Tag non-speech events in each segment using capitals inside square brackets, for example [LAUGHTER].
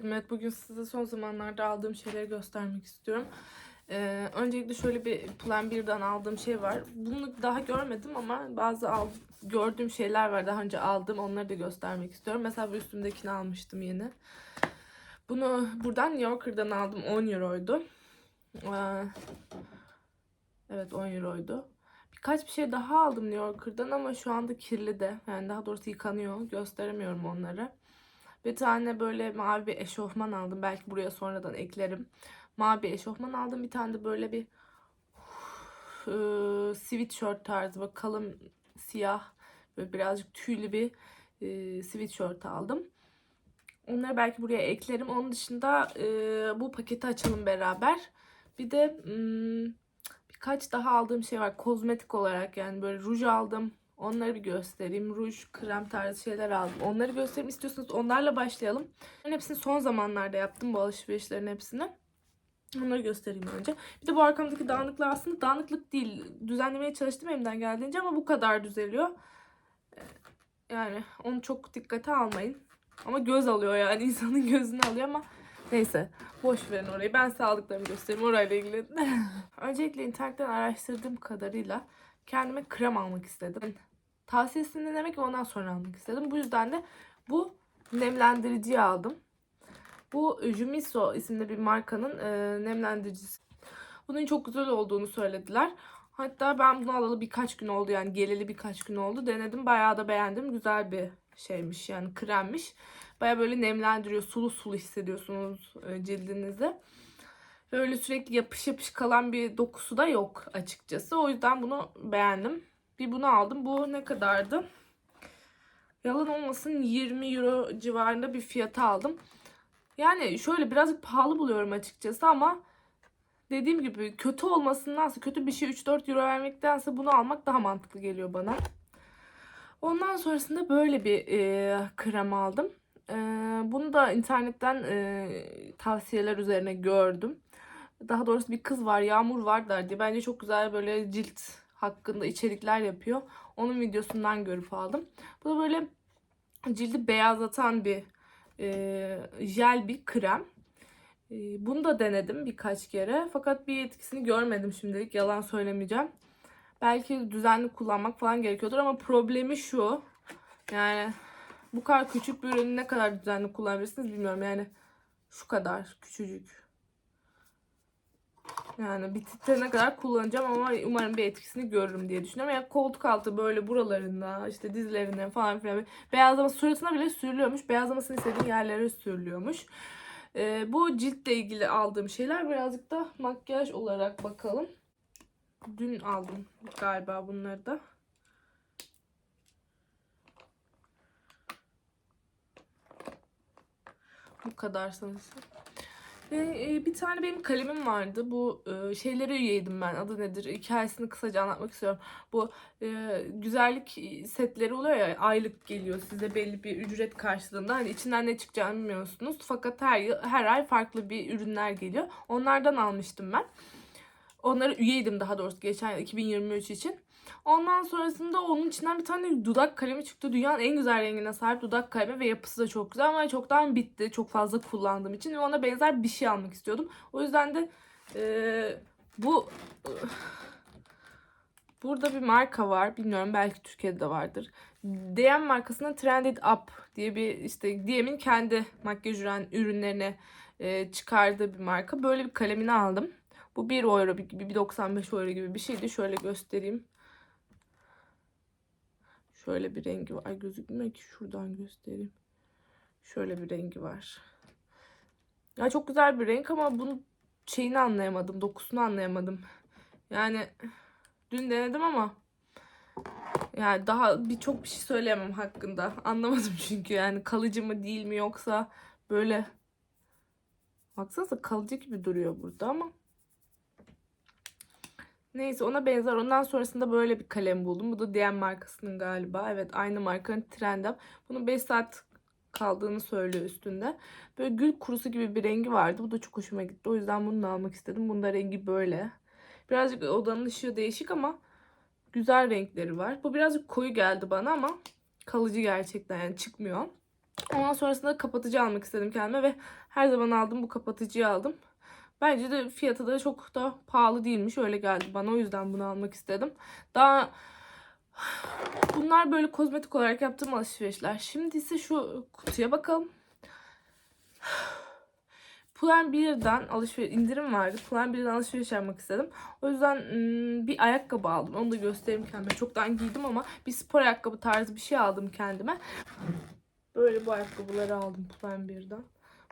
Evet, bugün size son zamanlarda aldığım şeyleri göstermek istiyorum. Ee, öncelikle şöyle bir Plan 1'den aldığım şey var. Bunu daha görmedim ama bazı al, gördüğüm şeyler var daha önce aldığım onları da göstermek istiyorum. Mesela bu üstümdekini almıştım yeni. Bunu buradan New Yorker'dan aldım 10 euroydu. Ee, evet 10 euroydu. Birkaç bir şey daha aldım New Yorker'dan ama şu anda kirli de. Yani daha doğrusu yıkanıyor. Gösteremiyorum onları. Bir tane böyle mavi bir eşofman aldım. Belki buraya sonradan eklerim. Mavi bir eşofman aldım. Bir tane de böyle bir e, sweatshirt tarzı böyle kalın siyah böyle birazcık tüylü bir e, sweatshirt aldım. Onları belki buraya eklerim. Onun dışında e, bu paketi açalım beraber. Bir de hmm, birkaç daha aldığım şey var. Kozmetik olarak yani böyle ruj aldım. Onları bir göstereyim. Ruj, krem tarzı şeyler aldım. Onları göstereyim istiyorsanız onlarla başlayalım. Ben hepsini son zamanlarda yaptım bu alışverişlerin hepsini. Onları göstereyim önce. Bir de bu arkamdaki dağınıklar aslında dağınıklık değil. Düzenlemeye çalıştım elimden geldiğince ama bu kadar düzeliyor. Ee, Yani onu çok dikkate almayın. Ama göz alıyor yani [LAUGHS] insanın gözünü alıyor ama neyse boş verin orayı. Ben size aldıklarımı göstereyim orayla ilgili. [LAUGHS] Öncelikle internetten araştırdığım kadarıyla kendime krem almak istedim. Tavsiyesini dinlemek ve ondan sonra almak istedim. Bu yüzden de bu nemlendiriciyi aldım. Bu Jumiso isimli bir markanın e, nemlendiricisi. Bunun çok güzel olduğunu söylediler. Hatta ben bunu alalı birkaç gün oldu yani geleli birkaç gün oldu. Denedim bayağı da beğendim. Güzel bir şeymiş yani kremmiş. Bayağı böyle nemlendiriyor. Sulu sulu hissediyorsunuz e, cildinizi. Ve öyle sürekli yapış yapış kalan bir dokusu da yok açıkçası. O yüzden bunu beğendim. Bir bunu aldım. Bu ne kadardı? Yalan olmasın 20 euro civarında bir fiyata aldım. Yani şöyle birazcık pahalı buluyorum açıkçası ama dediğim gibi kötü olmasındansa kötü bir şey 3-4 euro vermektense bunu almak daha mantıklı geliyor bana. Ondan sonrasında böyle bir e, krem aldım. E, bunu da internetten e, tavsiyeler üzerine gördüm. Daha doğrusu bir kız var Yağmur var derdi. Bence çok güzel böyle cilt hakkında içerikler yapıyor. Onun videosundan görüp aldım. Bu da böyle cildi beyazlatan bir e, jel bir krem. E, bunu da denedim birkaç kere. Fakat bir etkisini görmedim şimdilik. Yalan söylemeyeceğim. Belki düzenli kullanmak falan gerekiyordur ama problemi şu. Yani bu kadar küçük bir ürünü ne kadar düzenli kullanabilirsiniz bilmiyorum. Yani şu kadar küçücük. Yani bitirene kadar kullanacağım ama umarım bir etkisini görürüm diye düşünüyorum. Yani koltuk altı böyle buralarında işte dizlerinde falan filan beyazlama suratına bile sürülüyormuş. Beyazlamasını istediğin yerlere sürülüyormuş. Ee, bu ciltle ilgili aldığım şeyler birazcık da makyaj olarak bakalım. Dün aldım galiba bunları da. Bu kadar sanırsam. Ve e, bir tane benim kalemim vardı. Bu e, şeylere üyeydim ben. Adı nedir? Hikayesini kısaca anlatmak istiyorum. Bu e, güzellik setleri oluyor ya aylık geliyor size belli bir ücret karşılığında. Hani içinden ne çıkacağını bilmiyorsunuz. Fakat her yıl her ay farklı bir ürünler geliyor. Onlardan almıştım ben. Onlara üyeydim daha doğrusu geçen yıl 2023 için. Ondan sonrasında onun içinden bir tane dudak kalemi çıktı. Dünyanın en güzel rengine sahip dudak kalemi ve yapısı da çok güzel ama çoktan bitti. Çok fazla kullandığım için ve ona benzer bir şey almak istiyordum. O yüzden de e, bu [SIGHS] burada bir marka var. Bilmiyorum belki Türkiye'de de vardır. DM markasının Trended Up diye bir işte DM'in kendi makyaj ürünlerine e, çıkardığı bir marka. Böyle bir kalemini aldım. Bu 1 euro, 1.95 euro gibi bir şeydi. Şöyle göstereyim. Şöyle bir rengi var. Gözükmüyor ki şuradan göstereyim. Şöyle bir rengi var. Ya çok güzel bir renk ama bunun şeyini anlayamadım. Dokusunu anlayamadım. Yani dün denedim ama yani daha birçok bir şey söyleyemem hakkında. [LAUGHS] Anlamadım çünkü yani kalıcı mı değil mi yoksa böyle baksanıza kalıcı gibi duruyor burada ama Neyse ona benzer. Ondan sonrasında böyle bir kalem buldum. Bu da DM markasının galiba. Evet aynı markanın Trendam. Bunun 5 saat kaldığını söylüyor üstünde. Böyle gül kurusu gibi bir rengi vardı. Bu da çok hoşuma gitti. O yüzden bunu da almak istedim. Da rengi böyle. Birazcık odanın ışığı değişik ama güzel renkleri var. Bu birazcık koyu geldi bana ama kalıcı gerçekten yani çıkmıyor. Ondan sonrasında kapatıcı almak istedim kendime ve her zaman aldım bu kapatıcıyı aldım. Bence de fiyatı da çok da pahalı değilmiş. Öyle geldi bana. O yüzden bunu almak istedim. Daha bunlar böyle kozmetik olarak yaptığım alışverişler. Şimdi ise şu kutuya bakalım. Plan 1'den alışveriş indirim vardı. Plan 1'den alışveriş yapmak istedim. O yüzden ım, bir ayakkabı aldım. Onu da göstereyim kendime. Çoktan giydim ama bir spor ayakkabı tarzı bir şey aldım kendime. Böyle bu ayakkabıları aldım Plan 1'den.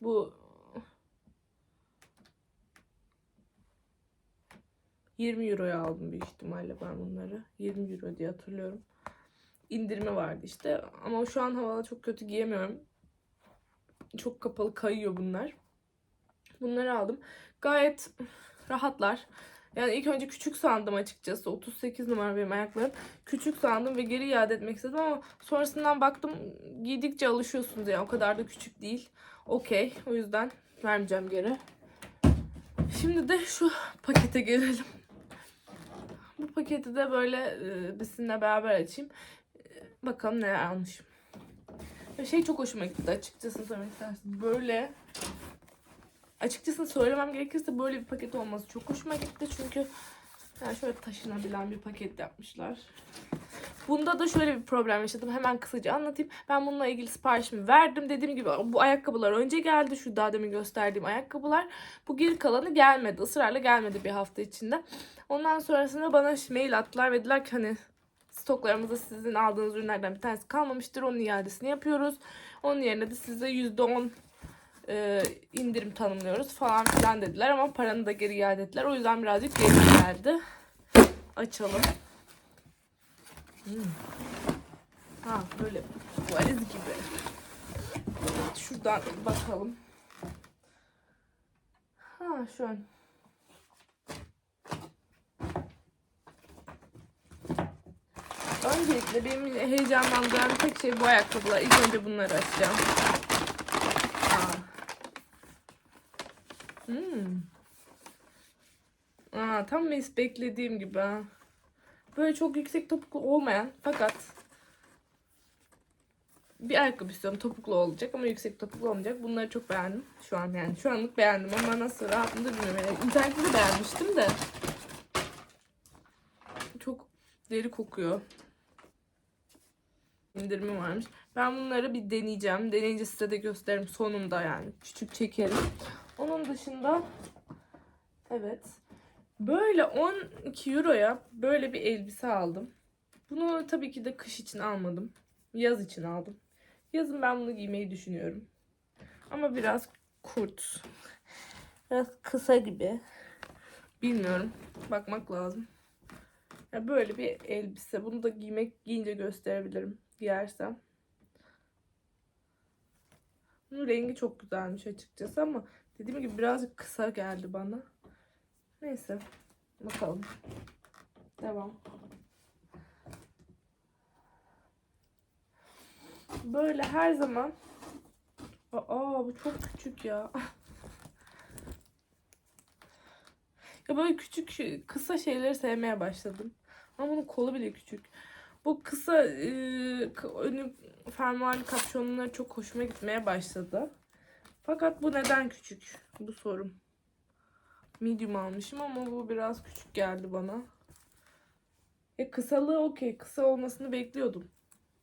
Bu 20 euroya aldım büyük ihtimalle ben bunları. 20 euro diye hatırlıyorum. İndirimi vardı işte. Ama şu an havada çok kötü giyemiyorum. Çok kapalı kayıyor bunlar. Bunları aldım. Gayet rahatlar. Yani ilk önce küçük sandım açıkçası. 38 numara benim ayaklarım. Küçük sandım ve geri iade etmek istedim ama sonrasından baktım giydikçe alışıyorsunuz ya. O kadar da küçük değil. Okey. O yüzden vermeyeceğim geri. Şimdi de şu pakete gelelim. Bu paketi de böyle e, sizinle beraber açayım. E, Bakalım neler almışım. Ya Şey çok hoşuma gitti açıkçası söylemek istersin. Böyle açıkçası söylemem gerekirse böyle bir paket olması çok hoşuma gitti. Çünkü yani şöyle taşınabilen bir paket yapmışlar. Bunda da şöyle bir problem yaşadım. Hemen kısaca anlatayım. Ben bununla ilgili siparişimi verdim. Dediğim gibi bu ayakkabılar önce geldi. Şu daha demin gösterdiğim ayakkabılar. Bu geri kalanı gelmedi. Israrla gelmedi bir hafta içinde. Ondan sonrasında bana mail attılar ve dediler ki hani stoklarımızda sizin aldığınız ürünlerden bir tanesi kalmamıştır. Onun iadesini yapıyoruz. Onun yerine de size %10 e, indirim tanımlıyoruz falan filan dediler ama paranı da geri iade ettiler. O yüzden birazcık geri geldi. Açalım. Hmm. Ha böyle valiz gibi. Evet, şuradan bakalım. Ha şu. Öncelikle benim heyecanlandığım tek şey bu ayakkabılar. İlk önce bunları açacağım. Aa. Hmm. Aa, tam benim beklediğim gibi. Böyle çok yüksek topuklu olmayan fakat bir ayakkabı istiyorum. Topuklu olacak ama yüksek topuklu olmayacak. Bunları çok beğendim. Şu an yani. Şu anlık beğendim ama nasıl rahat mı bilmiyorum. Yani de beğenmiştim de. Çok deri kokuyor. İndirimi varmış. Ben bunları bir deneyeceğim. Deneyince size de gösteririm sonunda yani. Küçük çekerim. Onun dışında evet. Böyle 12 euroya böyle bir elbise aldım. Bunu tabii ki de kış için almadım. Yaz için aldım. Yazın ben bunu giymeyi düşünüyorum. Ama biraz kurt. Biraz kısa gibi. Bilmiyorum. Bakmak lazım. Ya böyle bir elbise. Bunu da giymek giyince gösterebilirim. Giyersem. Bunun rengi çok güzelmiş açıkçası ama dediğim gibi birazcık kısa geldi bana. Neyse. Bakalım. Devam. Böyle her zaman Aa bu çok küçük ya. [LAUGHS] ya böyle küçük kısa şeyleri sevmeye başladım. Ama bunun kolu bile küçük. Bu kısa e, önü fermuarlı kapşonları çok hoşuma gitmeye başladı. Fakat bu neden küçük? Bu sorum. Medium almışım ama bu biraz küçük geldi bana. E kısalığı okey. Kısa olmasını bekliyordum.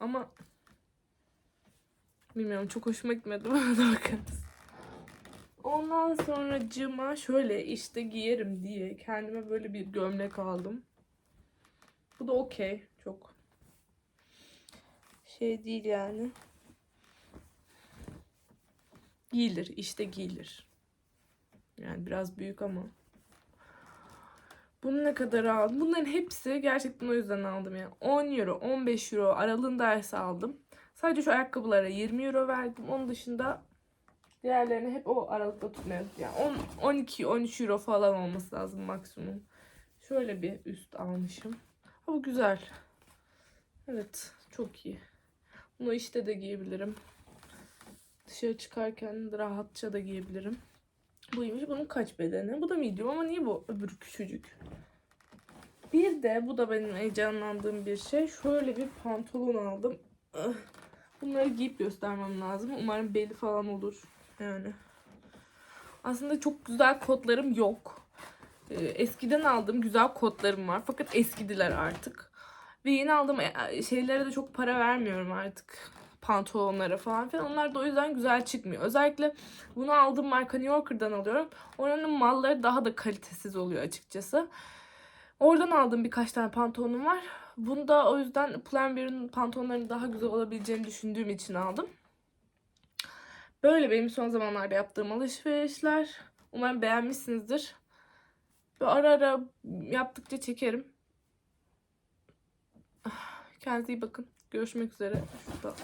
Ama bilmiyorum çok hoşuma gitmedi. Bana [LAUGHS] da bakarız. Ondan sonra cıma şöyle işte giyerim diye kendime böyle bir gömlek aldım. Bu da okey. Çok şey değil yani. Giyilir. işte giyilir. Yani biraz büyük ama. Bunu ne kadar aldım? Bunların hepsi gerçekten o yüzden aldım yani. 10 euro, 15 euro aralığındaysa aldım. Sadece şu ayakkabılara 20 euro verdim. Onun dışında diğerlerini hep o aralıkta tutmaya yani 10, 12, 13 euro falan olması lazım maksimum. Şöyle bir üst almışım. Bu güzel. Evet, çok iyi. Bunu işte de giyebilirim. Dışarı çıkarken rahatça da giyebilirim. Buymuş. Bunun kaç bedeni? Bu da medium ama niye bu öbürü küçücük? Bir de bu da benim heyecanlandığım bir şey. Şöyle bir pantolon aldım. Bunları giyip göstermem lazım. Umarım belli falan olur. Yani. Aslında çok güzel kotlarım yok. Ee, eskiden aldığım güzel kotlarım var. Fakat eskidiler artık. Ve yeni aldığım e, şeylere de çok para vermiyorum artık. Pantolonlara falan filan. Onlar da o yüzden güzel çıkmıyor. Özellikle bunu aldığım marka New Yorker'dan alıyorum. Oranın malları daha da kalitesiz oluyor açıkçası. Oradan aldığım birkaç tane pantolonum var. Bunu da o yüzden Pull&Bear'ın pantolonlarının daha güzel olabileceğini düşündüğüm için aldım. Böyle benim son zamanlarda yaptığım alışverişler. Umarım beğenmişsinizdir. Ve ara ara yaptıkça çekerim. Ah, Kendinize iyi bakın. Görüşmek üzere. Şurada.